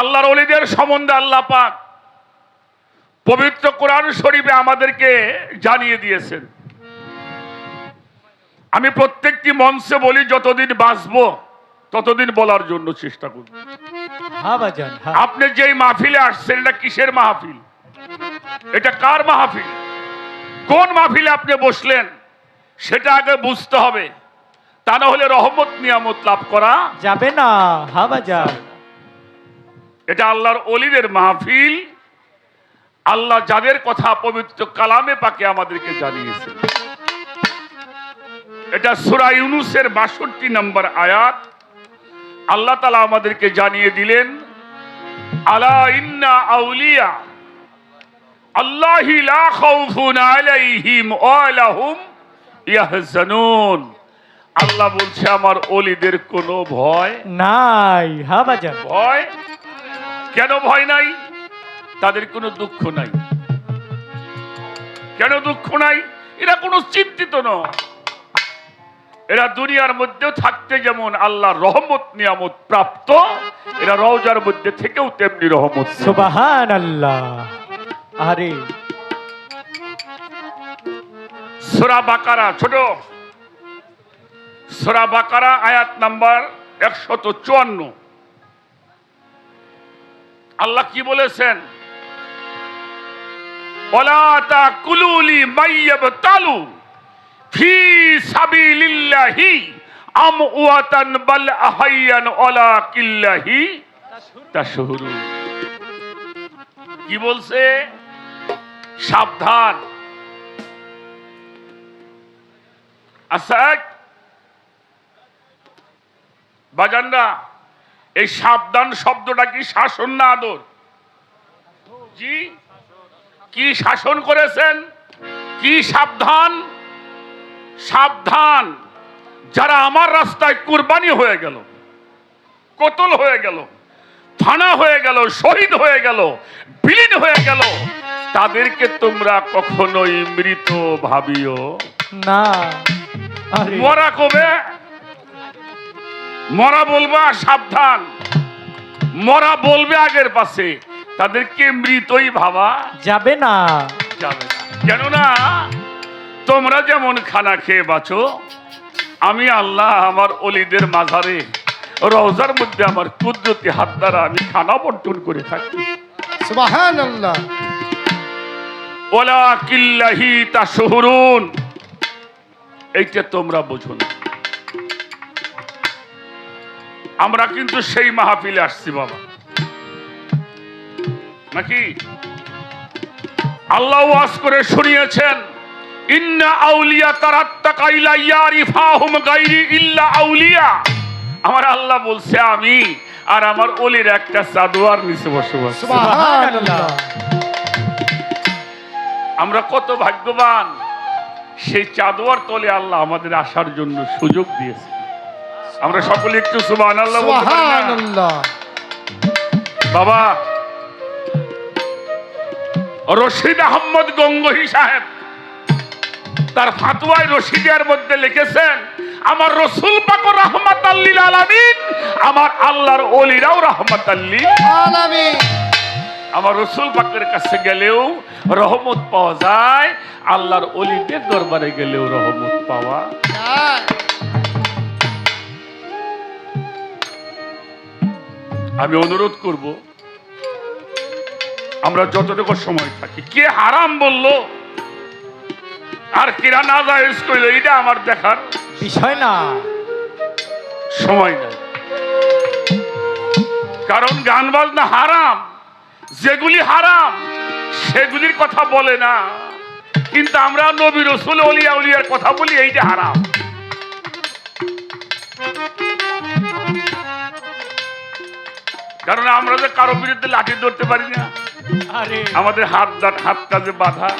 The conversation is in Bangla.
আল্লাহর অলিদের সম্বন্ধে আল্লাহ পাক পবিত্র কোরআন শরীফে আমাদেরকে জানিয়ে দিয়েছেন। আমি প্রত্যেকটি মঞ্চে বলি যতদিন বাঁচবো ততদিন বলার জন্য চেষ্টা করব। হ্যাঁ আপনি যেই মাহফিলে আসছেন এটা কিসের মাহফিল? এটা কার মাহফিল? কোন মাহফিলে আপনি বসলেন? সেটা আগে বুঝতে হবে। তা না হলে রহমত নিয়ামত লাভ করা যাবে না হ্যাঁ বাজান। এটা আল্লাহর অলিদের মাহফিল। আল্লাহ যাদের কথা পবিত্র কালামে পাকে আমাদেরকে জানিয়েছে এটা সুরা ইউনুসের বাষট্টি নম্বর আয়াত। আল্লাহ তালা আমাদেরকে জানিয়ে দিলেন আলা ইন্না আউলিয়া আল্লাহি লা খাউফুন আলাইহিম ওয়া লাহুম ইয়াহজানুন। আল্লাহ বলছে আমার অলিদের কোনো ভয় নাই হ্যাঁ বাজান ভয় কেন ভয় নাই? তাদের কোনো দুঃখ নাই। কেন দুঃখ নাই? এরা কোনো চিন্তিত নয়। এরা দুনিয়ার মধ্যেও থাকতে যেমন আল্লাহর রহমত নিয়ামত প্রাপ্ত এরা রওজার মধ্যে থেকেও তেমনি রহমত। সুবাহান আল্লাহ আরে। সূরা বাকারা ছোট। সূরা বাকারা আয়াত নাম্বার একশত চুয়ান্ন। আল্লাহ কি বলেছেন? কি বলছে? সাবধান। আচ্ছা বাজানরা এই সাবধান শব্দটা কি শাসন না আদর? জি? কি শাসন করেছেন? কি সাবধান? সাবধান। যারা আমার রাস্তায় কুরবানি হয়ে গেল কতল হয়ে গেল থানা হয়ে গেল শহীদ হয়ে গেল বিলীন হয়ে গেল তাদেরকে তোমরা কখনোই মৃত ভাবিও না। মরা কবে? মরা বলবা সাবধান। মরা বলবে আগের পাশে। তাদেরকে মৃতই ভাবা যাবে না। যাবে না। কেননা তোমরা যেমন খানা খেয়ে বাঁচো আমি আল্লাহ আমার অলিদের মাঝারে রওজার মধ্যে আমার কুদরতি হাত দ্বারা আমি খানা বন্টন করে থাকি। ওলা কিল্লাহি তা শহরুন এইটা তোমরা বুঝো না। আমরা কিন্তু সেই মাহফিলে আসছি বাবা। নাকি? আল্লাহ ওয়াজ করে শুনিয়েছেন ইন্না আউলিয়া তারাত্তাকা ইলা ইয়ারিফাহুম গায়রি ইল্লা আউলিয়া। আমার আল্লাহ বলছে আমি আর আমার অলির একটা চাদুয়ার নিচে বসবাস সুবাহান আমরা কত ভাগ্যবান সেই চাদোয়ার তলে আল্লাহ আমাদের আসার জন্য সুযোগ দিয়েছে। আমরা সকলে একটু সুবান আল্লাহ বাবা রশিদ আহমদ গঙ্গহি সাহেব তার ফাতুয়ায় রশিদের মধ্যে লিখেছেন আমার রসুল পাকর রহমত আল্লিল আলামিন আমার আল্লাহর অলিরাও রহমত আলামিন। আমার রসুল পাকের কাছে গেলেও রহমত পাওয়া যায় আল্লাহর অলিদের দরবারে গেলেও রহমত পাওয়া আমি অনুরোধ করব আমরা যতটুকু সময় থাকি। কে হারাম বলল? আর কিরা না জায়েজ করল এটা আমার দেখার বিষয় না। সময় নাই। কারণ গান বাজনা হারাম যেগুলি হারাম সেগুলির কথা বলে না। কিন্তু আমরা নবী রসুল অলিয়া উলিয়ার কথা বলি এইটা হারাম। কারণ আমরা যে কারও বিরুদ্ধে লাঠি ধরতে পারি না। আরে। আমাদের হাত হাতটা যে বাধা।